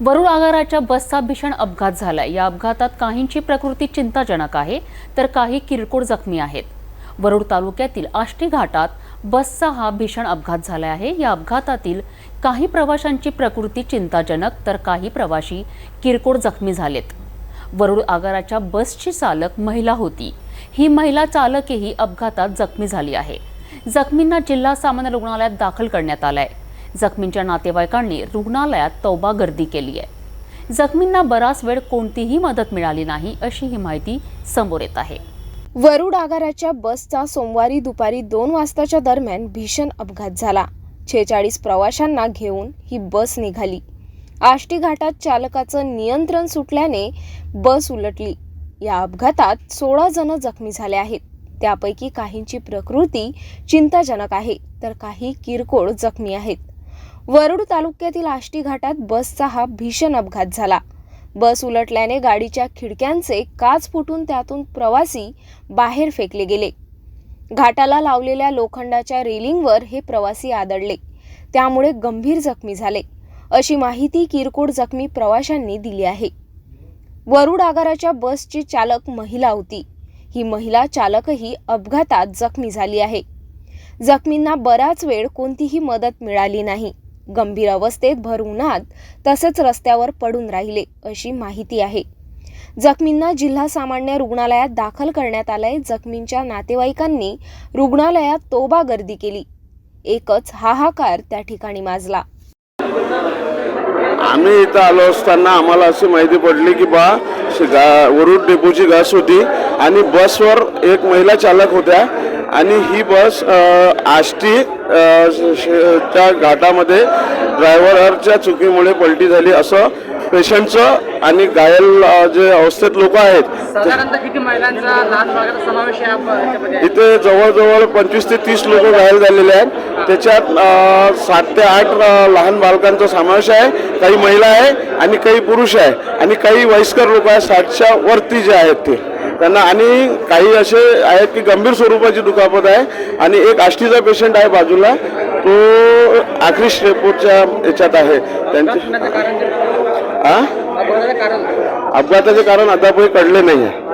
वरुड आगाराच्या बसचा भीषण अपघात झालाय. या अपघातात काहींची प्रकृती चिंताजनक आहे तर काही किरकोळ जखमी आहेत. वरुड तालुक्यातील आष्टी घाटात बसचा हा भीषण अपघात झाला आहे. या अपघातातील काही प्रवाशांची प्रकृती चिंताजनक तर काही प्रवाशी किरकोळ जखमी झालेत. वरुड आगाराच्या बसची चालक महिला होती. ही महिला चालकही अपघातात जखमी झाली आहे. जखमींना जिल्हा सामान्य रुग्णालयात दाखल करण्यात आलाय. जखमींच्या नातेवाईकांनी रुग्णालयात तौबा गर्दी केली आहे. जखमींना बराच वेळ कोणतीही मदत मिळाली नाही अशी ही माहिती समोर येत आहे. वरुड आगाराच्या बसचा सोमवारी दुपारी दोन वाजताच्या दरम्यान भीषण अपघात झाला. छेचाळीस प्रवाशांना घेऊन ही बस निघाली. आष्टी घाटात चालकाचं नियंत्रण सुटल्याने बस उलटली. या अपघातात सोळा जण जखमी झाले आहेत. त्यापैकी काहींची प्रकृती चिंताजनक आहे तर काही किरकोळ जखमी आहेत. वरुड तालुक्यातील आष्टी घाटात बसचा हा भीषण अपघात झाला. बस उलटल्याने गाडीच्या खिडक्यांचे काच फुटून त्यातून प्रवासी बाहेर फेकले गेले. घाटाला लावलेल्या लोखंडाच्या रेलिंगवर हे प्रवासी आदळले. त्यामुळे गंभीर जखमी झाले. अशी माहिती किरकोळ जखमी प्रवाशांनी दिली आहे. वरुड आगाराच्या बसची चालक महिला होती. ही महिला चालकही अपघातात जखमी झाली आहे. जखमींना बराच वेळ कोणतीही मदत मिळाली नाही. गंभीर अवस्थेत भर उन्हात तसेच रस्त्यावर पडून राहिले अशी माहिती आहे. जखमींना जिल्हा सामान्य रुग्णालयात दाखल करण्यात आलंय. जखमींच्या नातेवाईकांनी रुग्णालयात तोबा गर्दी केली. एकच हाहाकार त्या ठिकाणी माजला. आम्ही इथं आलो असताना आम्हाला अशी माहिती पडली की बा वरुड डेपोची बस होती आणि बसवर एक महिला चालक होत्या. आणि ही बस आष्टी त्या घाटामध्ये ड्रायव्हरच्या चुकीमुळे पलटी झाली असं पेशंटचं आणि घायल जे अवस्थेत लोक आहेत इथे जवळजवळ पंचवीस ते तीस लोक घायल झालेले आहेत. त्याच्यात सात ते आठ लहान बालकांचा समावेश आहे. काही महिला आहे आणि काही पुरुष आहे. आणि काही वयस्कर लोक आहेत. साठच्या वरती जे आहेत ते. त्यांना आणि काही असे आहेत की गंभीर स्वरूपाची दुखापत आहे आणि एक आष्टीचा पेशंट आहे बाजूला तो आखरी स्टेपोच्या याच्यात आहे. त्यांचे अपघाताचं कारण अद्यापही कळले नाही आहे